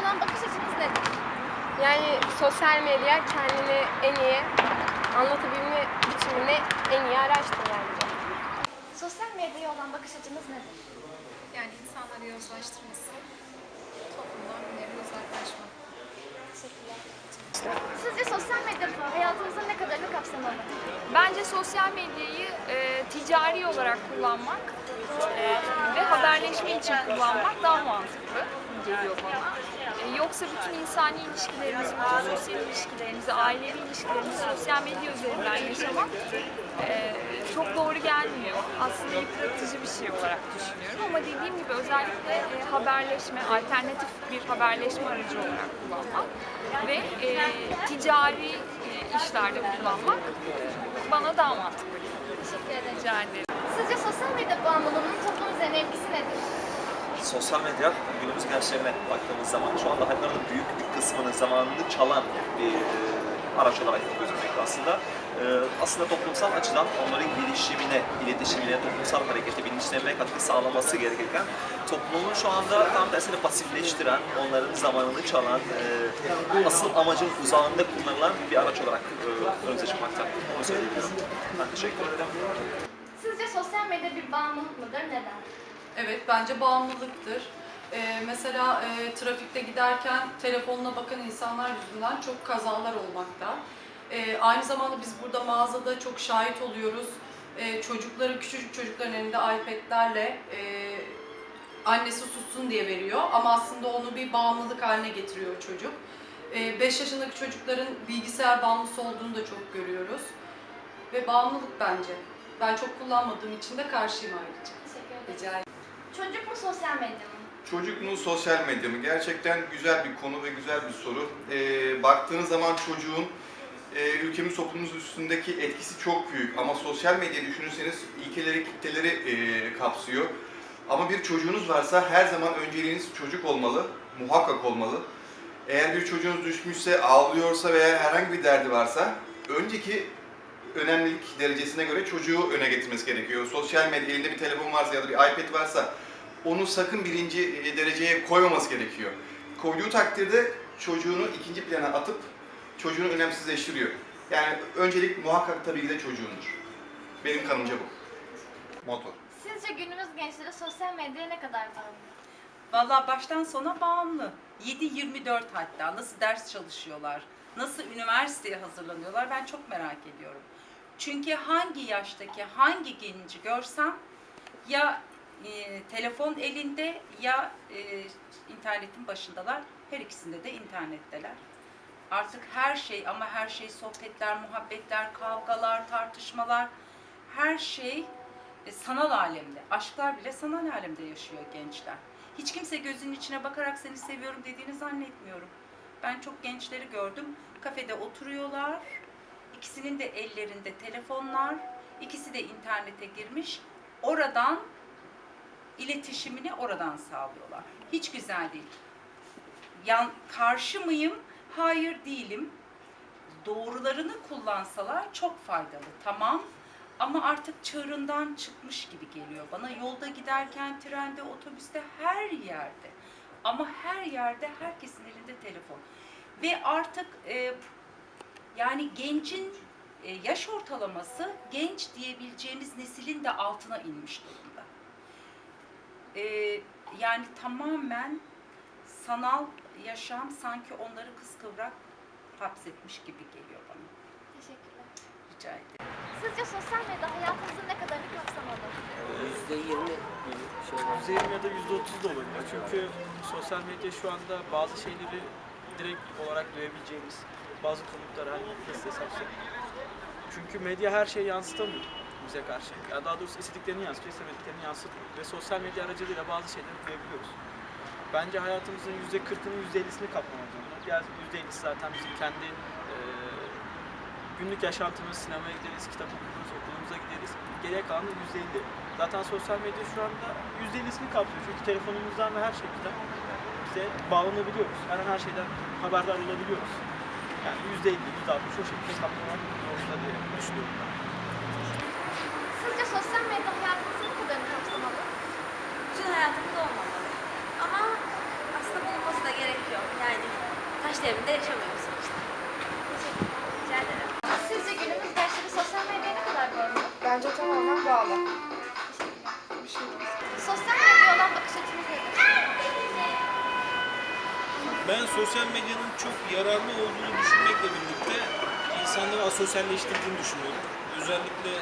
olan bakış açınız nedir? Yani sosyal medya kendini en iyi anlatabilme biçimini en iyi araçtır bence. Sosyal medyaya olan bakış açınız nedir? Yani insanları yozlaştırması, toplumdan bir uzaklaşma. Teşekkürler. Sizce sosyal medya hayatınızın ne kadarını kapsamalı? Bence sosyal medyayı e, ticari olarak kullanmak e, ve haberleşme için kullanmak daha mantıklı yoksa bütün insani ilişkilerimizi, bütün sosyal ilişkilerimizi, ailevi ilişkilerimizi sosyal medya üzerinden yaşamak e, çok doğru gelmiyor. Aslında yıpratıcı bir şey olarak düşünüyorum ama dediğim gibi özellikle e, haberleşme, alternatif bir haberleşme aracı olarak kullanmak ve e, ticari e, işlerde kullanmak e, bana daha mantıklı geliyor. Teşekkür ederim. Rica ederim. Sizce sosyal medya bağımlılığının toplum üzerine etkisi nedir? Sosyal medya günümüz gençlerine baktığımız zaman şu anda hayatlarının büyük bir kısmının zamanını çalan bir e, araç olarak gözükmekte aslında. E, aslında toplumsal açıdan onların gelişimine, iletişimine, toplumsal harekete, bilinçlenmeye katkı sağlaması gerekirken toplumun şu anda tam tersine pasifleştiren, onların zamanını çalan, e, asıl amacın uzağında kullanılan bir araç olarak önümüze çıkmakta. Onu söyleyebilirim. Ben teşekkür ederim. Sizce sosyal medya bir bağımlılık mıdır? Neden? Evet bence bağımlılıktır. Ee, mesela e, trafikte giderken telefonuna bakan insanlar yüzünden çok kazalar olmakta. Ee, aynı zamanda biz burada mağazada çok şahit oluyoruz. Ee, çocukları, küçücük çocukların elinde iPad'lerle e, annesi sussun diye veriyor ama aslında onu bir bağımlılık haline getiriyor çocuk. 5 yaşındaki çocukların bilgisayar bağımlısı olduğunu da çok görüyoruz. Ve bağımlılık bence. Ben çok kullanmadığım için de karşıyım ayrıca. Teşekkür ederim. Rica ederim. Çocuk mu sosyal medya mı? Çocuk mu sosyal medya mı? Gerçekten güzel bir konu ve güzel bir soru. Ee, baktığınız zaman çocuğun e, ülkemiz toplumumuz üstündeki etkisi çok büyük. Ama sosyal medya düşünürseniz ilkeleri, kitleleri e, kapsıyor. Ama bir çocuğunuz varsa her zaman önceliğiniz çocuk olmalı, muhakkak olmalı. Eğer bir çocuğunuz düşmüşse, ağlıyorsa veya herhangi bir derdi varsa önceki önemlilik derecesine göre çocuğu öne getirmesi gerekiyor. Sosyal medya, elinde bir telefon varsa ya da bir iPad varsa onu sakın birinci e, dereceye koymaması gerekiyor. Koyduğu takdirde çocuğunu ikinci plana atıp çocuğunu önemsizleştiriyor. Yani öncelik muhakkak tabii ki de çocuğundur. Benim kanımca bu. Motor. Sizce günümüz gençleri sosyal medyaya ne kadar bağımlı? Vallahi baştan sona bağımlı. 7-24 hatta nasıl ders çalışıyorlar, nasıl üniversiteye hazırlanıyorlar ben çok merak ediyorum. Çünkü hangi yaştaki hangi genci görsem ya e, telefon elinde ya e, internetin başındalar. Her ikisinde de internetteler. Artık her şey ama her şey sohbetler, muhabbetler, kavgalar, tartışmalar her şey e, sanal alemde. Aşklar bile sanal alemde yaşıyor gençler. Hiç kimse gözünün içine bakarak seni seviyorum dediğini zannetmiyorum. Ben çok gençleri gördüm. Kafede oturuyorlar. İkisinin de ellerinde telefonlar. İkisi de internete girmiş. Oradan iletişimini oradan sağlıyorlar. Hiç güzel değil. Yan, karşı mıyım? Hayır değilim. Doğrularını kullansalar çok faydalı. Tamam. Ama artık çığırından çıkmış gibi geliyor bana. Yolda giderken, trende, otobüste, her yerde. Ama her yerde herkesin elinde telefon. Ve artık e, yani gencin e, yaş ortalaması genç diyebileceğimiz neslin de altına inmiş durumda. E, yani tamamen sanal yaşam sanki onları kıskıvrak hapsetmiş gibi geliyor bana. Teşekkürler. Rica ederim. Sizce sosyal medya hayatınızın ne kadarını kapsamalı? %20 şey var. %20 ya da %30 da olabilir. Çünkü sosyal medya şu anda bazı şeyleri direkt olarak duyabileceğimiz bazı komutları hani size. Çünkü medya her şeyi yansıtamıyor bize karşı. Ya daha doğrusu istediklerini yansıtıyor, istemediklerini yansıtmıyor. Ve sosyal medya aracılığıyla bazı şeyleri duyabiliyoruz. Bence hayatımızın %40'ını %50'sini kaplamak zorunda. Diğer %50'si zaten bizim kendi eee, günlük yaşantımız, sinemaya gideriz, kitap okuruz, okulumuza gideriz. Geriye kalan da %50. Zaten sosyal medya şu anda %50'sini kaplıyor. Çünkü telefonumuzdan ve her şeyimizden bize bağlanabiliyoruz. Her an her şeyden haberdar olabiliyoruz. Yani %50, %60 o şekilde kaplamak zorunda diye düşünüyorum ben. Sosyal medya hayatınızın ne kadarını kapsamalı? Bütün hayatımız olmamalı. Ama aslında bulunması da gerekiyor. evinde yaşamıyoruz sonuçta. Rica ederim. Sizce günümüz gençleri sosyal medyaya ne kadar bağlı? Bence tamamen bağlı. Sosyal medyaya olan bakış açınız nedir? Ben sosyal medyanın çok yararlı olduğunu düşünmekle birlikte insanları asosyalleştirdiğini düşünüyorum. Özellikle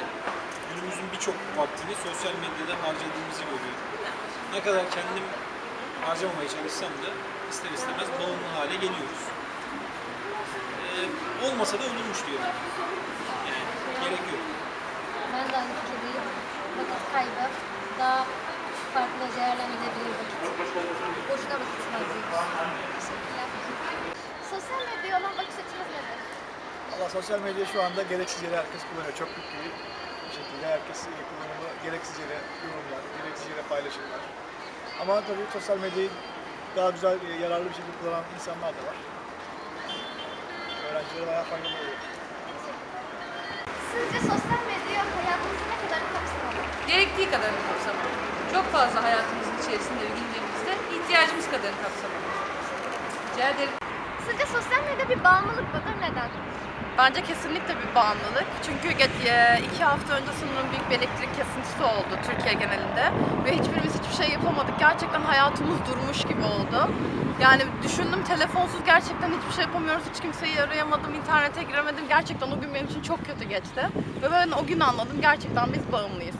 günümüzün birçok vaktini sosyal medyada harcadığımızı görüyorum. Ne kadar kendim harcamamaya çalışsam da ister istemez bağımlı hale geliyoruz. Ee, olmasa da olurmuş diyorum. Yani gerek yok. Ben de aynı fikirdeyim. Vakit kaybı daha farklı değerlendirilebilir vakit. Boşuna vakit. Teşekkürler. Sosyal medyaya olan bakış açınız nedir? Valla sosyal medya şu anda gereksiz yere herkes kullanıyor. Çok büyük bir şekilde herkes kullanımı gereksiz yere yorumlar, gereksiz yere paylaşımlar. Ama tabii sosyal medyayı daha güzel, e, yararlı bir şekilde kullanan insanlar da var. Öğrencilere bayağı faydalı oluyor. Sizce sosyal medya hayatımızı ne kadar kapsamalı? Gerektiği kadarını kapsamalı. Çok fazla hayatımızın içerisinde ve gündemimizde ihtiyacımız kadarını kapsamalı. Rica ederim. Sizce sosyal medya bir bağımlılık mıdır? Neden? Bence kesinlikle bir bağımlılık. Çünkü e, iki hafta önce sanırım büyük bir elektrik kesintisi oldu Türkiye genelinde. Ve hiçbirimiz hiçbir şey yapamadık. Gerçekten hayatımız durmuş gibi oldu. Yani düşündüm telefonsuz gerçekten hiçbir şey yapamıyoruz. Hiç kimseyi arayamadım, internete giremedim. Gerçekten o gün benim için çok kötü geçti. Ve ben o gün anladım gerçekten biz bağımlıyız.